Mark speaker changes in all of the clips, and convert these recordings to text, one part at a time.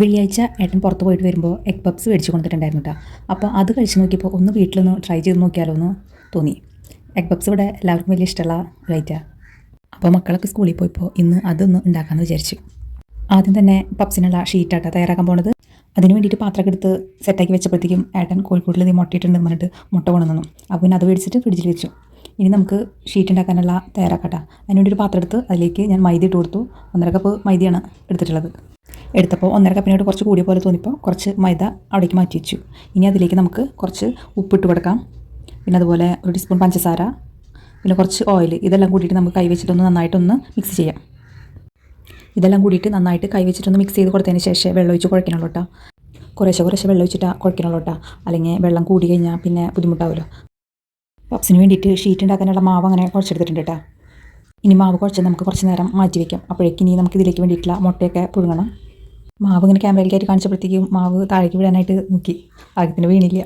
Speaker 1: വെള്ളിയാഴ്ച ഏട്ടൻ പുറത്ത് പോയിട്ട് വരുമ്പോൾ എഗ് പപ്സ് മേടിച്ച് കൊണ്ടിട്ടുണ്ടായിരുന്നു കേട്ടോ അപ്പോൾ അത് കഴിച്ച് നോക്കിയപ്പോൾ ഒന്ന് വീട്ടിലൊന്ന് ട്രൈ ചെയ്ത് നോക്കിയാലോ എന്ന് തോന്നി. എഗ് പപ്സ് ഇവിടെ എല്ലാവർക്കും വലിയ ഇഷ്ടമുള്ള റൈറ്റാണ് അപ്പോൾ മക്കളൊക്കെ സ്കൂളിൽ പോയപ്പോൾ ഇന്ന് അതൊന്ന് ഉണ്ടാക്കാമെന്ന് വിചാരിച്ചു. ആദ്യം തന്നെ പപ്സിനുള്ള ഷീറ്റാട്ടോ തയ്യാറാക്കാൻ പോണത്. അതിന് വേണ്ടിയിട്ട് പാത്രമൊക്കെ എടുത്ത് സെറ്റാക്കി വെച്ചപ്പോഴത്തേക്കും ഏട്ടൻ കോഴിക്കോട്ടിൽ ഇത് മുട്ടയിട്ടുണ്ട് പറഞ്ഞിട്ട് മുട്ട കൊണ്ടുവന്നു. അപ്പോൾ പിന്നെ അത് മേടിച്ചിട്ട് ഫ്രിഡ്ജിൽ വെച്ചു. ഇനി നമുക്ക് ഷീറ്റ് ഉണ്ടാക്കാനുള്ള തയ്യാറാക്കട്ടെ. അതിനുവേണ്ടി ഒരു പാത്രം എടുത്ത് അതിലേക്ക് ഞാൻ മൈദ ഇട്ട് കൊടുത്തു. ഒന്നര കപ്പ് മൈദയാണ് എടുത്തിട്ടുള്ളത്. എടുത്തപ്പോൾ ഒന്നര കപ്പിനോട് കുറച്ച് കൂടിയ പോലെ തോന്നിയപ്പോൾ കുറച്ച് മൈദ അവിടേക്ക് മാറ്റി വെച്ചു. ഇനി അതിലേക്ക് നമുക്ക് കുറച്ച് ഉപ്പിട്ട് കൊടുക്കാം. പിന്നെ അതുപോലെ ഒരു ടീസ്പൂൺ പഞ്ചസാര പിന്നെ കുറച്ച് ഓയിൽ ഇതെല്ലാം കൂടിയിട്ട് നമുക്ക് കൈ വെച്ചിട്ടൊന്ന് നന്നായിട്ടൊന്ന് മിക്സ് ചെയ്യാം. ഇതെല്ലാം കൂടിയിട്ട് നന്നായിട്ട് കൈ വെച്ചിട്ടൊന്ന് മിക്സ് ചെയ്ത് കൊടുത്തതിന് ശേഷം വെള്ളം ഒഴിച്ച് കുഴക്കണുള്ളൂ കേട്ടോ കുറേശ്ശെ കുറേശ്ശെ വെള്ളം ഒഴിച്ചിട്ടാണ് കുഴക്കണുള്ളൂ കേട്ടോ അല്ലെങ്കിൽ വെള്ളം കൂടി കഴിഞ്ഞാൽ പിന്നെ ബുദ്ധിമുട്ടാവുമല്ലോ പപ്സിന് വേണ്ടിയിട്ട് ഷീറ്റ് ഉണ്ടാക്കാനുള്ള മാവ് അങ്ങനെ കുഴച്ചെടുത്തിട്ടുണ്ട് കേട്ടോ ഇനി മാവ് കുഴച്ച് നമുക്ക് കുറച്ച് നേരം മാറ്റി വയ്ക്കാം അപ്പോഴേക്കും ഇനി നമുക്ക് ഇതിലേക്ക് വേണ്ടിയിട്ടുള്ള മുട്ടയൊക്കെ പുഴുങ്ങണം. മാവ് ഇങ്ങനെ ക്യാമറയിലേക്കായിട്ട് കാണിച്ചപ്പോഴത്തേക്കും മാവ് താഴേക്ക് വിടാനായിട്ട് നോക്കി. ആദ്യത്തിന് വീണില്ല.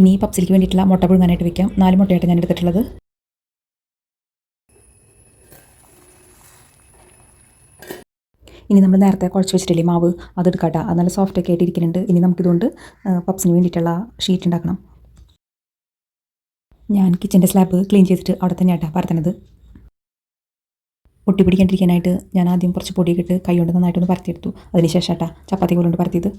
Speaker 1: ഇനി പപ്സിലേക്ക് വേണ്ടിയിട്ടുള്ള മുട്ട പുഴുങ്ങാനായിട്ട് വെക്കാം. നാല് മുട്ടയായിട്ട് ഞാൻ എടുത്തിട്ടുള്ളത്. ഇനി നമ്മൾ നേരത്തെ കുഴച്ച് വെച്ചിട്ടില്ലേ മാവ്? അതെടുക്കാട്ടോ അത് നല്ല സോഫ്റ്റ് ഒക്കെ ആയിട്ട് ഇരിക്കുന്നുണ്ട്. ഇനി നമുക്കിതുകൊണ്ട് പപ്സിന് വേണ്ടിയിട്ടുള്ള ഷീറ്റ് ഉണ്ടാക്കണം. ഞാൻ കിച്ചന്റെ സ്ലാബ് ക്ലീൻ ചെയ്തിട്ട് അവിടെ തന്നെയാട്ടാ പരത്തണത്. ഒട്ടി പിടിക്കാണ്ടിരിക്കാനായിട്ട് ഞാൻ ആദ്യം കുറച്ച് പൊടി ഇട്ട് കൈ കൊണ്ട് നന്നായിട്ടൊന്ന് പരത്തിയെടുത്തു. അതിനുശേഷം ആട്ടാ ചപ്പാത്തി കൊണ്ട് പരത്തിയത്.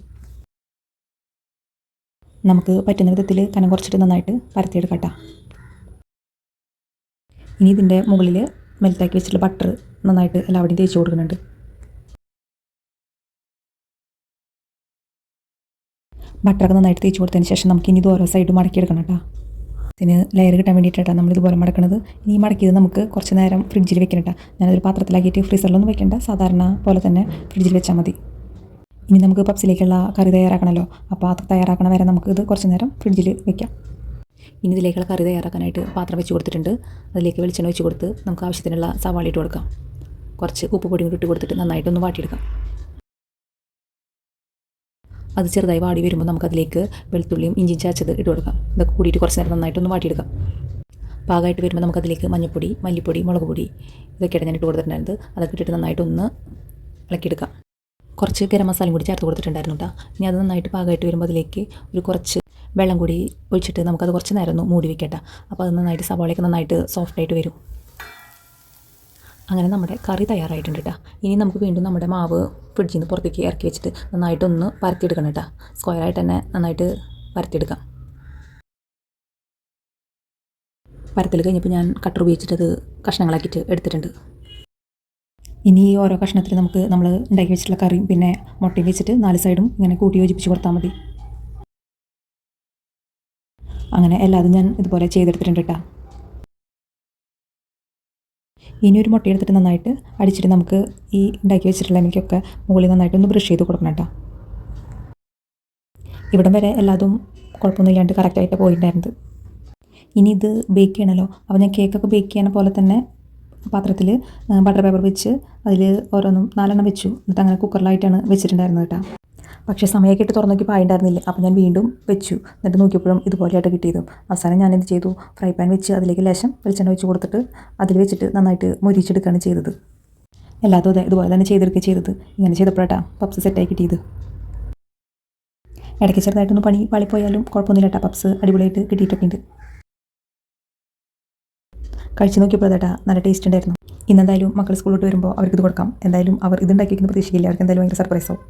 Speaker 1: നമുക്ക് പറ്റുന്ന വിധത്തിൽ കനം കുറച്ചിട്ട് നന്നായിട്ട് പരത്തിയെടുക്കട്ടാ. ഇനി ഇതിന്റെ മുകളിൽ മെൽറ്റാക്കി വെച്ചിട്ടുള്ള ബട്ടർ നന്നായിട്ട് എല്ലാവിടെയും തേച്ച് കൊടുക്കുന്നുണ്ട്. ബട്ടറൊക്കെ നന്നായിട്ട് തേച്ച് കൊടുത്തതിന് ശേഷം നമുക്ക് ഇനി ഇത് ഓരോ സൈഡ് മടക്കിയെടുക്കണം കേട്ടോ. ഇതിന് ലെയർ കിട്ടാൻ വേണ്ടിയിട്ടാണ് നമ്മൾ ഇതുപോലെ മടക്കണത്. ഇനി മടക്കിയത് നമുക്ക് കുറച്ച് നേരം ഫ്രിഡ്ജിൽ വെക്കണം ഞാനതൊരു പാത്രത്തിലാക്കിയിട്ട് ഫ്രീസറിലൊന്നും വെക്കേണ്ട. സാധാരണ പോലെ തന്നെ ഫ്രിഡ്ജിൽ വെച്ചാൽ മതി. ഇനി നമുക്ക് പപ്സിലേക്കുള്ള കറി തയ്യാറാക്കണമല്ലോ അപ്പോൾ അത് തയ്യാറാക്കണ വരെ നമുക്ക് ഇത് കുറച്ച് നേരം ഫ്രിഡ്ജിൽ വെക്കാം. ഇനി ഇതിലേക്കുള്ള കറി തയ്യാറാക്കാനായിട്ട് പാത്രം വെച്ച് കൊടുത്തിട്ടുണ്ട്. അതിലേക്ക് വെളിച്ചെണ്ണ വെച്ച് കൊടുത്ത് നമുക്ക് ആവശ്യത്തിനുള്ള സവാള ഇട്ട് കൊടുക്കാം. കുറച്ച് ഉപ്പ് പൊടിയും കൂടി ഇട്ട് കൊടുത്തിട്ട് നന്നായിട്ടൊന്ന് വാട്ടിയെടുക്കാം. അത് ചെറുതായി വാടി വരുമ്പോൾ നമുക്കതിലേക്ക് വെളുത്തുള്ളിയും ഇഞ്ചിയും ചാച്ചത് ഇട്ട് കൊടുക്കാം. ഇതൊക്കെ കൂടിയിട്ട് കുറച്ച് നേരം നന്നായിട്ടൊന്ന് വാട്ടിയെടുക്കാം. പാകമായിട്ട് വരുമ്പോൾ നമുക്കതിലേക്ക് മഞ്ഞൾപ്പൊടി മല്ലിപ്പൊടി മുളക് പൊടി ഇതൊക്കെയാണ് ഞാൻ ഇട്ട് കൊടുത്തിട്ടുണ്ടായിരുന്നത്. അതൊക്കെ ഇട്ടിട്ട് നന്നായിട്ടൊന്ന് ഇളക്കിയെടുക്കാം. കുറച്ച് ഗരം മസാലയും കൂടി ചേർത്ത് കൊടുത്തിട്ടുണ്ടായിരുന്നു കേട്ടോ. ഇനി അത് നന്നായിട്ട് പാകമായിട്ട് വരുമ്പോൾ അതിലേക്ക് ഒരു കുറച്ച് വെള്ളം കൂടി ഒഴിച്ചിട്ട് നമുക്കത് കുറച്ച് നേരം ഒന്ന് മൂടി വെക്കട്ടെ അപ്പോൾ അത് നന്നായിട്ട് സവാളയൊക്കെ നന്നായിട്ട് സോഫ്റ്റായിട്ട് വരും. അങ്ങനെ നമ്മുടെ കറി തയ്യാറായിട്ടുണ്ട് കേട്ടോ ഇനി നമുക്ക് വീണ്ടും നമ്മുടെ മാവ് ഫ്രിഡ്ജിൽ നിന്ന് പുറത്തേക്ക് ഇറക്കി വെച്ചിട്ട് നന്നായിട്ടൊന്ന് പരത്തിയെടുക്കണം കേട്ടോ സ്ക്വയറായിട്ട് തന്നെ നന്നായിട്ട് പരത്തിയെടുക്കാം. പരത്തിൽ കഴിഞ്ഞപ്പോൾ ഞാൻ കട്ടർ ഉപയോഗിച്ചിട്ട് അത് കഷ്ണങ്ങളാക്കിയിട്ട് എടുത്തിട്ടുണ്ട്. ഇനി ഈ ഓരോ കഷ്ണത്തിൽ നമുക്ക് നമ്മൾ ഉണ്ടാക്കി വെച്ചിട്ടുള്ള കറിയും പിന്നെ മുട്ടയും വെച്ചിട്ട് നാല് സൈഡും ഇങ്ങനെ കൂട്ടി യോജിപ്പിച്ച് കൊടുത്താൽ മതി. അങ്ങനെ എല്ലാതും ഞാൻ ഇതുപോലെ ചെയ്തെടുത്തിട്ടുണ്ട് കേട്ടോ ഇനി ഒരു മുട്ട എടുത്തിട്ട് നന്നായിട്ട് അടിച്ചിട്ട് നമുക്ക് ഈ ഉണ്ടാക്കി വെച്ചിട്ടുള്ള എനിക്കൊക്കെ മുകളിൽ നന്നായിട്ട് ഒന്ന് ബ്രഷ് ചെയ്ത് കൊടുക്കണം കേട്ടോ. ഇവിടം വരെ എല്ലാതും കുഴപ്പമൊന്നുമില്ലാണ്ട് കറക്റ്റായിട്ട് പോയിട്ടുണ്ടായിരുന്നത്. ഇനി ഇത് ബേക്ക് ചെയ്യണമല്ലോ അപ്പോൾ ഞാൻ കേക്കൊക്കെ ബേക്ക് ചെയ്യണ പോലെ തന്നെ പാത്രത്തിൽ ബട്ടർ പേപ്പർ വെച്ച് അതിൽ ഓരോന്നും നാലെണ്ണം വെച്ചു. എന്നിട്ട് അങ്ങനെ കുക്കറിലായിട്ടാണ് വെച്ചിട്ടുണ്ടായിരുന്നത് കേട്ടോ. പക്ഷേ സമയമൊക്കെ തുറന്നു നോക്കിയപ്പോൾ ആയിട്ടുണ്ടായിരുന്നില്ല അപ്പോൾ ഞാൻ വീണ്ടും വെച്ചു. എന്നിട്ട് നോക്കിയപ്പോഴും ഇതുപോലെയായിട്ട് കിട്ടിയതും. അവസാനം ഞാൻ എന്ത് ചെയ്തു? ഫ്രൈ പാൻ വെച്ച് അതിലേക്ക് ലേശം വെളിച്ചെണ്ണ വെച്ച് കൊടുത്തിട്ട് അതിൽ വെച്ചിട്ട് നന്നായിട്ട് മൊരിച്ചെടുക്കുകയാണ് ചെയ്തത്. എല്ലാതും അതെ ഇതുപോലെ തന്നെ ചെയ്തെടുക്കുക ചെയ്തത്. ഇങ്ങനെ ചെയ്തപ്പോഴാട്ടാ പപ്സ് സെറ്റായി കിട്ടിയത്. ഇടയ്ക്ക് ചെറുതായിട്ടൊന്ന് പണി പാളിപ്പോയാലും കുഴപ്പമൊന്നുമില്ല കേട്ടോ പപ്സ് അടിപൊളിയായിട്ട് കിട്ടിയിട്ടൊക്കെ ഉണ്ട് കഴിച്ച് നോക്കിയപ്പോഴത്തേട്ടാ നല്ല ടേസ്റ്റ് ഉണ്ടായിരുന്നു. ഇന്നെന്തായാലും മക്കൾ സ്കൂളിലോട്ട് വരുമ്പോൾ അവർക്ക് ഇത് കൊടുക്കാം. എന്തായാലും അവർ ഇതുണ്ടാക്കിയിരിക്കുന്ന പ്രതീക്ഷയില്ല അവർക്ക് എന്തായാലും ഭയങ്കര സർപ്രൈസാവും.